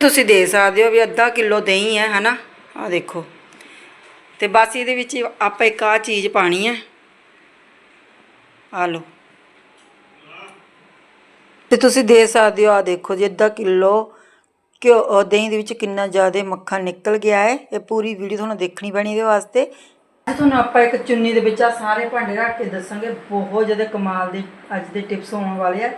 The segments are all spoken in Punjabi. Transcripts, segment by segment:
ਤੁਸੀਂ ਦੇਖ ਸਕਦੇ ਹੋ ਵੀ ਅੱਧਾ ਕਿਲੋ ਦਹੀਂ ਹੈ, ਹਨਾ? ਆ ਦੇਖੋ। ਤੇ ਬਸ ਇਹਦੇ ਵਿੱਚ ਆਪਾਂ ਇੱਕ ਆ ਚੀਜ਼ ਪਾਣੀ ਹੈ। ਆ ਲਓ। ਤੇ ਤੁਸੀਂ ਦੇਖ ਸਕਦੇ ਹੋ ਆ ਦੇਖੋ ਜੀ, ਅੱਧਾ ਕਿਲੋ ਘਿਓ ਦਹੀਂ ਦੇ ਵਿੱਚ ਕਿੰਨਾ ਜ਼ਿਆਦਾ ਮੱਖਣ ਨਿਕਲ ਗਿਆ ਹੈ। ਇਹ ਪੂਰੀ ਵੀਡੀਓ ਤੁਹਾਨੂੰ ਦੇਖਣੀ ਪੈਣੀ ਇਹਦੇ ਵਾਸਤੇ। ਅੱਜ ਤੁਹਾਨੂੰ ਆਪਾਂ ਇੱਕ ਚੁੰਨੀ ਦੇ ਵਿੱਚ ਆ ਸਾਰੇ ਭਾਂਡੇ ਰੱਖ ਕੇ ਦੱਸਾਂਗੇ। ਬਹੁਤ ਜ਼ਿਆਦਾ ਕਮਾਲ ਦੇ ਅੱਜ ਦੇ ਟਿਪਸ ਹੋਣ ਵਾਲੇ ਆ।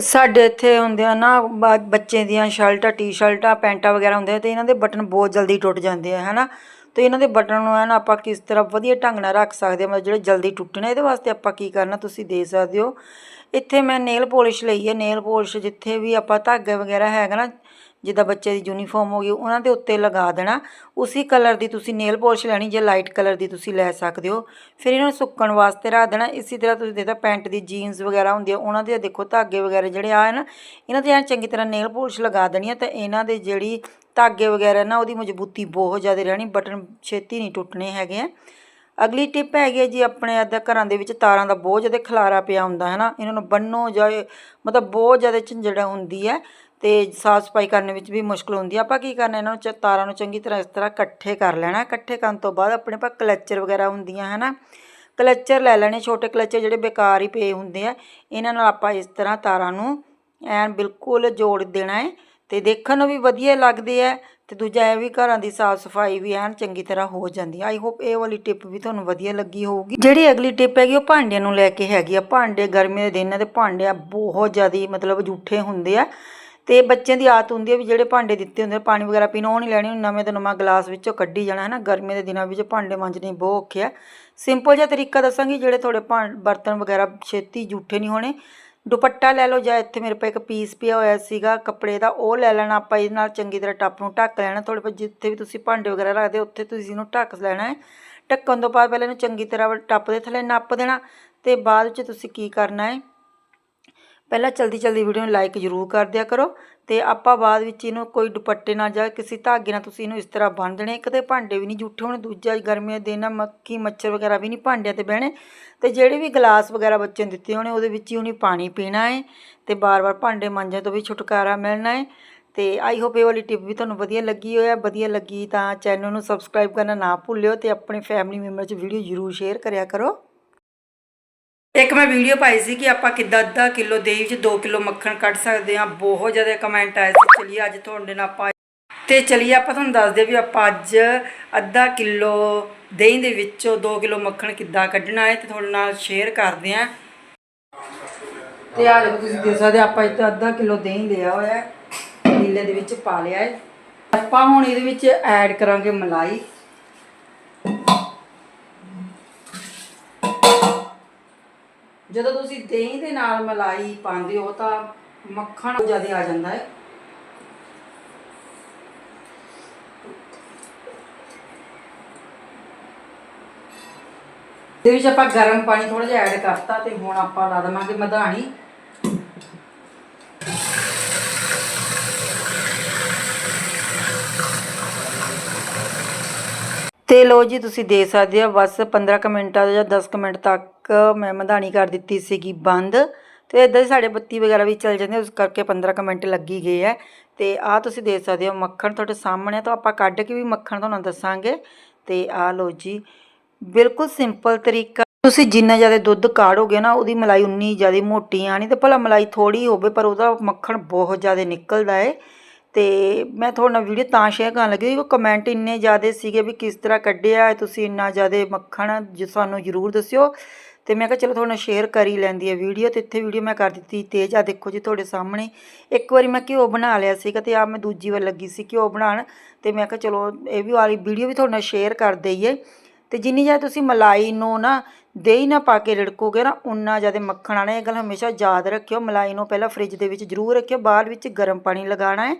ਸਾਡੇ ਇੱਥੇ ਹੁੰਦੇ ਆ ਨਾ, ਬ- ਬੱਚੇ ਦੀਆਂ ਸ਼ਰਟਾਂ, ਟੀ-ਸ਼ਰਟਾਂ, ਪੈਂਟਾਂ ਵਗੈਰਾ ਹੁੰਦੇ ਆ ਤੇ ਇਹਨਾਂ ਦੇ ਬਟਨ ਬਹੁਤ ਜਲਦੀ ਟੁੱਟ ਜਾਂਦੇ ਆ, ਹਨਾ? ਤੇ ਇਹਨਾਂ ਦੇ ਬਟਨ ਨੂੰ ਹੈ ਨਾ ਆਪਾਂ ਕਿਸ ਤਰ੍ਹਾਂ ਵਧੀਆ ਢੰਗ ਨਾਲ ਰੱਖ ਸਕਦੇ ਹਾਂ ਮਤਲਬ ਜਿਹੜੇ ਜਲਦੀ ਟੁੱਟਣੇ, ਇਹਦੇ ਵਾਸਤੇ ਆਪਾਂ ਕੀ ਕਰਨਾ, ਤੁਸੀਂ ਦੇ ਸਕਦੇ ਹੋ। ਇੱਥੇ ਮੈਂ ਨੇਲ ਪੋਲਿਸ਼ ਲਈ ਹੈ ਨੇਲ ਪੋਲਿਸ਼ ਜਿੱਥੇ ਵੀ ਆਪਾਂ ਧਾਗੇ ਵਗੈਰਾ ਹੈਗਾ ਨਾ ਜਿੱਦਾਂ ਬੱਚੇ ਦੀ ਯੂਨੀਫਾਰਮ ਹੋ ਗਈ, ਉਹਨਾਂ ਦੇ ਉੱਤੇ ਲਗਾ ਦੇਣਾ। ਉਸੇ ਕਲਰ ਦੀ ਤੁਸੀਂ ਨੇਲ ਪੋਲਿਸ਼ ਲੈਣੀ ਜੇ ਲਾਈਟ ਕਲਰ ਦੀ ਤੁਸੀਂ ਲੈ ਸਕਦੇ ਹੋ। ਫਿਰ ਇਹਨਾਂ ਨੂੰ ਸੁੱਕਣ ਵਾਸਤੇ ਰੱਖ ਦੇਣਾ। ਇਸੇ ਤਰ੍ਹਾਂ ਤੁਸੀਂ ਦੇਖਦਾ ਪੈਂਟ ਦੀ ਜੀਨਸ ਵਗੈਰਾ ਹੁੰਦੀ ਆ, ਉਹਨਾਂ ਦੇ ਦੇਖੋ ਧਾਗੇ ਵਗੈਰਾ ਜਿਹੜੇ ਆ ਨਾ, ਇਹਨਾਂ ਤੇ ਐਨ ਚੰਗੀ ਤਰ੍ਹਾਂ ਨੇਲ ਪੋਲਿਸ਼ ਲਗਾ ਦੇਣੀ ਆ ਤਾਂ ਇਹਨਾਂ ਦੇ ਜਿਹੜੀ ਧਾਗੇ ਵਗੈਰਾ ਨਾ, ਉਹਦੀ ਮਜ਼ਬੂਤੀ ਬਹੁਤ ਜ਼ਿਆਦਾ ਰਹਿਣੀ, ਬਟਨ ਛੇਤੀ ਨਹੀਂ ਟੁੱਟਣੇ ਹੈਗੇ ਆ। ਅਗਲੀ ਟਿਪ ਹੈਗੀ ਹੈ ਜੀ ਆਪਣੇ ਅੱਧਾ ਘਰਾਂ ਦੇ ਵਿੱਚ ਤਾਰਾਂ ਦਾ ਬਹੁਤ ਜ਼ਿਆਦਾ ਖਲਾਰਾ ਪਿਆ ਹੁੰਦਾ ਹੈ ਨਾ ਇਹਨਾਂ ਨੂੰ ਬੰਨੋ ਜਾਂ ਮਤਲਬ ਬਹੁਤ ਜ਼ਿਆਦਾ ਝੰਜੜ ਹੁੰਦੀ ਹੈ ਤੇ ਸਾਫ਼ ਸਫ਼ਾਈ ਕਰਨ ਵਿੱਚ ਵੀ ਮੁਸ਼ਕਲ ਹੁੰਦੀ ਹੈ ਆਪਾਂ ਕੀ ਕਰਨਾ, ਇਹਨਾਂ ਨੂੰ ਚ- ਤਾਰਾਂ ਨੂੰ ਚੰਗੀ ਤਰ੍ਹਾਂ ਇਸ ਤਰ੍ਹਾਂ ਇਕੱਠੇ ਕਰ ਲੈਣਾ। ਇਕੱਠੇ ਕਰਨ ਤੋਂ ਬਾਅਦ ਆਪਣੇ ਪਾ ਕਲੱਚਰ ਵਗੈਰਾ ਹੁੰਦੀਆਂ ਹੈ ਨਾ ਕਲਚਰ ਲੈ ਲੈਣੇ, ਛੋਟੇ ਕਲਚਰ ਜਿਹੜੇ ਬੇਕਾਰ ਹੀ ਪਏ ਹੁੰਦੇ ਆ, ਇਹਨਾਂ ਨਾਲ ਆਪਾਂ ਇਸ ਤਰ੍ਹਾਂ ਤਾਰਾਂ ਨੂੰ ਐਨ ਬਿਲਕੁਲ ਜੋੜ ਦੇਣਾ ਹੈ ਤੇ ਦੇਖਣ ਨੂੰ ਵੀ ਵਧੀਆ ਲੱਗਦੇ ਆ। ਤੇ ਦੂਜਾ ਇਹ ਵੀ ਘਰਾਂ ਦੀ ਸਾਫ਼ ਸਫ਼ਾਈ ਵੀ ਐਨ ਚੰਗੀ ਤਰ੍ਹਾਂ ਹੋ ਜਾਂਦੀ ਆਈ ਹੋਪ ਇਹ ਵਾਲੀ ਟਿਪ ਵੀ ਤੁਹਾਨੂੰ ਵਧੀਆ ਲੱਗੀ ਹੋਊਗੀ। ਜਿਹੜੀ ਅਗਲੀ ਟਿਪ ਹੈਗੀ ਉਹ ਭਾਂਡਿਆਂ ਨੂੰ ਲੈ ਕੇ ਹੈਗੀ ਆ। ਭਾਂਡੇ ਗਰਮੀ ਦੇ ਦਿਨਾਂ ਦੇ ਭਾਂਡੇ ਬਹੁਤ ਜ਼ਿਆਦਾ ਮਤਲਬ ਜੂਠੇ ਹੁੰਦੇ ਆ। ਤੇ ਬੱਚਿਆਂ ਦੀ ਆਦਤ ਹੁੰਦੀ ਹੈ ਵੀ ਜਿਹੜੇ ਭਾਂਡੇ ਦਿੱਤੇ ਹੁੰਦੇ ਪਾਣੀ ਵਗੈਰਾ ਪੀਣਾ, ਉਹ ਨਹੀਂ ਲੈਣੇ ਨਵੇਂ ਤੋਂ ਨਵਾਂ ਗਲਾਸ ਵਿੱਚੋਂ ਕੱਢੀ ਜਾਣਾ ਹੈ ਨਾ ਗਰਮੀ ਦੇ ਦਿਨਾਂ ਵਿੱਚ ਭਾਂਡੇ ਮਾਂਜਣੇ ਬਹੁਤ ਔਖੇ ਆ। ਸਿੰਪਲ ਜਿਹਾ ਤਰੀਕਾ ਦੱਸਾਂਗੀ, ਜਿਹੜੇ ਤੁਹਾਡੇ ਭਾਂ, ਬਰਤਨ ਵਗੈਰਾ ਛੇਤੀ ਜੂਠੇ ਨਹੀਂ ਹੋਣੇ। ਦੁਪੱਟਾ ਲੈ ਲਓ ਜਾਂ ਇੱਥੇ ਮੇਰੇ ਪਾ ਇੱਕ ਪੀਸ ਪਿਆ ਹੋਇਆ ਸੀਗਾ ਕੱਪੜੇ ਦਾ ਉਹ ਲੈ ਲੈਣਾ ਆਪਾਂ ਇਹਦੇ ਨਾਲ ਚੰਗੀ ਤਰ੍ਹਾਂ ਟੱਪ ਨੂੰ ਢੱਕ ਲੈਣਾ ਥੋੜੇ ਪਾ ਜਿੱਥੇ ਵੀ ਤੁਸੀਂ ਭਾਂਡੇ ਵਗੈਰਾ ਰੱਖਦੇ ਹੋ, ਉੱਥੇ ਤੁਸੀਂ ਇਹਨੂੰ ਢੱਕ ਲੈਣਾ ਹੈ। ਢੱਕਣ ਤੋਂ ਬਾਅਦ ਪਹਿਲਾਂ ਇਹਨੂੰ ਚੰਗੀ ਤਰ੍ਹਾਂ ਟੱਪ ਦੇ ਥੱਲੇ ਨੱਪ ਦੇਣਾ ਤੇ ਬਾਅਦ ਵਿੱਚ ਤੁਸੀਂ ਕੀ ਕਰਨਾ ਹੈ? ਪਹਿਲਾਂ ਚਲਦੀ ਚਲਦੀ ਵੀਡੀਓ ਨੂੰ ਲਾਈਕ ਜ਼ਰੂਰ ਕਰ ਦਿਆ ਕਰੋ ਤੇ ਆਪਾਂ ਬਾਅਦ ਵਿੱਚ ਇਹਨੂੰ ਕੋਈ ਦੁਪੱਟੇ ਨਾਲ ਜਾਂ ਕਿਸੇ ਧਾਗੇ ਨਾਲ ਤੁਸੀਂ ਇਹਨੂੰ ਇਸ ਤਰ੍ਹਾਂ ਬੰਨ੍ਹ ਦੇਣੇ। ਇੱਕ ਭਾਂਡੇ ਵੀ ਨਹੀਂ ਜੂਠੇ ਹੋਣੇ, ਦੂਜਾ ਗਰਮੀਆਂ ਦੇ ਦਿਨ ਮੱਖੀ ਮੱਛਰ ਵਗੈਰਾ ਵੀ ਨਹੀਂ ਭਾਂਡਿਆਂ ਤੇ ਬਹਿਣੇ। ਤੇ ਜਿਹੜੇ ਵੀ ਗਲਾਸ ਵਗੈਰਾ ਬੱਚਿਆਂ ਨੂੰ ਦਿੱਤੇ ਹੋਣੇ, ਉਹਦੇ ਵਿੱਚ ਹੀ ਉਹਨੇ ਪਾਣੀ ਪੀਣਾ ਹੈ ਤੇ ਬਾਰ-ਬਾਰ ਭਾਂਡੇ ਮਾਂਜਣ ਤੋਂ ਵੀ ਛੁਟਕਾਰਾ ਮਿਲਣਾ ਹੈ ਤੇ ਆਈ ਹੋਪ ਇਹ ਵਾਲੀ ਟਿਪ ਵੀ ਤੁਹਾਨੂੰ ਵਧੀਆ ਲੱਗੀ ਹੋਇਆ ਵਧੀਆ ਲੱਗੀ ਤਾਂ ਚੈਨਲ ਨੂੰ ਸਬਸਕ੍ਰਾਈਬ ਕਰਨਾ ਨਾ ਭੁੱਲਿਓ ਤੇ ਆਪਣੇ ਫੈਮਿਲੀ ਮੈਂਬਰ 'ਚ ਵੀਡੀਓ ਜ਼ਰੂਰ ਸ਼ੇਅਰ ਕਰਿਆ ਕਰੋ। ਇੱਕ ਮੈਂ ਵੀਡੀਓ ਪਾਈ ਸੀ ਕਿ ਆਪਾਂ ਕਿੱਦਾਂ ਅੱਧਾ ਕਿਲੋ ਦਹੀਂ ਵਿੱਚ 2 ਕਿਲੋ ਮੱਖਣ ਕੱਢ ਸਕਦੇ ਹਾਂ। ਬਹੁਤ ਜ਼ਿਆਦਾ ਕਮੈਂਟ ਆਏ ਸੀ। ਚਲਿਏ ਅੱਜ ਤੁਹਾਡੇ ਨਾਲ ਆਪਾਂ ਤੇ ਚਲਿਏ ਆਪਾਂ ਤੁਹਾਨੂੰ ਦੱਸਦੇ ਵੀ ਆਪਾਂ ਅੱਜ ਅੱਧਾ ਕਿਲੋ ਦਹੀਂ ਦੇ ਵਿੱਚੋਂ 2 ਕਿਲੋ ਮੱਖਣ ਕਿੱਦਾਂ ਕੱਢਣਾ ਹੈ ਤੇ ਤੁਹਾਡੇ ਨਾਲ ਸ਼ੇਅਰ ਕਰਦੇ ਹਾਂ। ਤੇ ਆ ਦੇਖੋ ਤੁਸੀਂ ਦੇਖ ਸਕਦੇ ਆਪਾਂ ਇੱਥੇ ਅੱਧਾ ਕਿਲੋ ਦਹੀਂ ਲਿਆ ਹੋਇਆ ਹੈ। ਨੀਲੇ ਦੇ ਵਿੱਚ ਪਾ ਲਿਆ ਹੈ। ਆਪਾਂ ਹੁਣ ਇਹਦੇ ਵਿੱਚ ਐਡ ਕਰਾਂਗੇ ਮਲਾਈ। ਜਦੋਂ ਤੁਸੀਂ ਦਹੀਂ ਦੇ ਨਾਲ ਮਲਾਈ ਪਾਉਂਦੇ ਹੋ ਤਾਂ ਮੱਖਣ ਜ਼ਿਆਦਾ ਆ ਜਾਂਦਾ ਹੈ। ਦੇ ਵਿੱਚ ਆਪਾਂ ਗਰਮ ਪਾਣੀ ਥੋੜਾ ਜਿਹਾ ਐਡ ਕਰਤਾ ਤੇ ਹੁਣ ਆਪਾਂ ਲਾ ਦੇਵਾਂਗੇ ਮਧਾਣੀ। ਤੇ ਲੋ ਜੀ ਤੁਸੀਂ ਦੇ ਸਕਦੇ ਹੋ ਬਸ 15 ਕੁ ਮਿੰਟਾਂ ਜਾਂ 10 ਕੁ ਮਿੰਟ ਤੱਕ ਮੈਂ ਮਧਾਣੀ ਕਰ ਦਿੱਤੀ ਸੀਗੀ ਬੰਦ। ਤੇ ਇਦਾਂ ਹੀ ਸਾਡੇ ਬੱਤੀ ਵਗੈਰਾ ਵੀ ਚੱਲ ਜਾਂਦੇ ਉਸ ਕਰਕੇ 15 ਕੁ ਮਿੰਟ ਲੱਗੀ ਗਏ ਹੈ ਤੇ ਆ ਤੁਸੀਂ ਦੇਖ ਸਕਦੇ ਹੋ ਮੱਖਣ ਤੁਹਾਡੇ ਸਾਹਮਣੇ ਆ, ਤਾਂ ਆਪਾਂ ਕੱਢ ਕੇ ਵੀ ਮੱਖਣ ਤੁਹਾਨੂੰ ਦੱਸਾਂਗੇ। ਤੇ ਆ ਲੋ ਜੀ ਬਿਲਕੁਲ ਸਿੰਪਲ ਤਰੀਕਾ। ਤੁਸੀਂ ਜਿੰਨਾ ਜ਼ਿਆਦਾ ਦੁੱਧ ਕਾੜੋਗੇ ਨਾ ਉਹਦੀ ਮਲਾਈ ਉਨੀ ਜ਼ਿਆਦਾ ਮੋਟੀ ਆਣੀ ਤੇ ਭਲਾ ਮਲਾਈ ਥੋੜੀ ਹੋਵੇ ਪਰ ਉਹਦਾ ਮੱਖਣ ਬਹੁਤ ਜ਼ਿਆਦਾ ਨਿਕਲਦਾ ਏ। ਤੇ ਮੈਂ ਤੁਹਾਡੇ ਨਾਲ ਵੀਡੀਓ ਤਾਂ ਸ਼ੇਅਰ ਕਰਨ ਲੱਗੀ ਕਿ ਕਮੈਂਟ ਇੰਨੇ ਜ਼ਿਆਦਾ ਸੀਗੇ ਵੀ ਕਿਸ ਤਰ੍ਹਾਂ ਕੱਢਿਆ, ਤੁਸੀਂ ਇੰਨਾ ਜ਼ਿਆਦਾ ਮੱਖਣ ਜੀ ਸਾਨੂੰ ਜ਼ਰੂਰ ਦੱਸਿਓ। ਤੇ ਮੈਂ ਕਿਹਾ ਚਲੋ ਤੁਹਾਡੇ ਨਾਲ ਸ਼ੇਅਰ ਕਰ ਹੀ ਲੈਂਦੀ ਹੈ ਵੀਡੀਓ ਤੇ ਇੱਥੇ ਵੀਡੀਓ ਮੈਂ ਕਰ ਦਿੱਤੀ ਤੇਜ਼। ਆ ਦੇਖੋ ਜੀ ਤੁਹਾਡੇ ਸਾਹਮਣੇ। ਇੱਕ ਵਾਰੀ ਮੈਂ ਘਿਓ ਬਣਾ ਲਿਆ ਸੀਗਾ ਤੇ ਆ ਮੈਂ ਦੂਜੀ ਵਾਰ ਲੱਗੀ ਸੀ ਘਿਓ ਬਣਾਉਣ। ਤੇ ਮੈਂ ਕਿਹਾ ਚਲੋ ਇਹ ਵੀ ਵਾਲੀ ਵੀਡੀਓ ਵੀ ਤੁਹਾਡੇ ਨਾਲ ਸ਼ੇਅਰ ਕਰ ਦਈਏ। ਤੇ ਜਿੰਨੀ ਜ਼ਿਆਦਾ ਤੁਸੀਂ ਮਲਾਈ ਨੂੰ ਨਾ ਦਹੀਂ ਨਾ ਪਾ ਕੇ ਰਿੜਕੋਗੇ ਨਾ ਉਨਾ ਜ਼ਿਆਦਾ ਮੱਖਣ ਆਣਾ ਇਹ ਗੱਲ ਹਮੇਸ਼ਾ ਯਾਦ ਰੱਖਿਓ। ਮਲਾਈ ਨੂੰ ਪਹਿਲਾਂ ਫ੍ਰਿਜ ਦੇ ਵਿੱਚ ਜ਼ਰੂਰ ਰੱਖਿਓ। ਬਾਅਦ ਵਿੱਚ ਗਰਮ ਪਾਣੀ ਲਗਾਉਣਾ ਹੈ।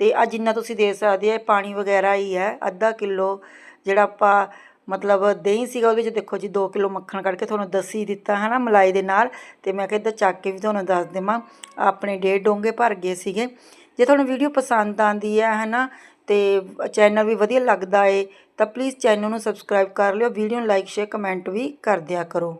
ਤੇ ਆ ਜਿੰਨਾ ਤੁਸੀਂ ਦੇ ਸਕਦੇ ਆ ਪਾਣੀ ਵਗੈਰਾ ਹੀ ਹੈ, ਅੱਧਾ ਕਿਲੋ ਜਿਹੜਾ ਆਪਾਂ ਮਤਲਬ ਦਹੀਂ ਸੀਗਾ ਉਹਦੇ ਵਿੱਚ ਦੇਖੋ ਜੀ 2 ਕਿਲੋ ਮੱਖਣ ਕੱਢ ਕੇ ਤੁਹਾਨੂੰ ਦੱਸੀ ਦਿੱਤਾ ਹੈ ਨਾ ਮਲਾਈ ਦੇ ਨਾਲ। ਤੇ ਮੈਂ ਕਿਹਾ ਇੱਦਾਂ ਚੱਕ ਕੇ ਵੀ ਤੁਹਾਨੂੰ ਦੱਸ ਦੇਵਾਂ, ਆਪਣੇ ਡੇਢ ਡੋਂਗੇ ਭਰ ਗਏ ਸੀਗੇ। ਜੇ ਤੁਹਾਨੂੰ ਵੀਡੀਓ ਪਸੰਦ ਆਂਦੀ ਹੈ ਹੈ ਨਾ ਤੇ ਚੈਨਲ ਵੀ ਵਧੀਆ ਲੱਗਦਾ ਏ, ਤਾਂ ਪਲੀਜ਼ ਚੈਨਲ ਨੂੰ ਸਬਸਕ੍ਰਾਈਬ ਕਰ ਲਿਓ, ਵੀਡੀਓ ਨੂੰ ਲਾਈਕ ਸ਼ੇਅਰ ਕਮੈਂਟ ਵੀ ਕਰ ਦਿਆ ਕਰੋ।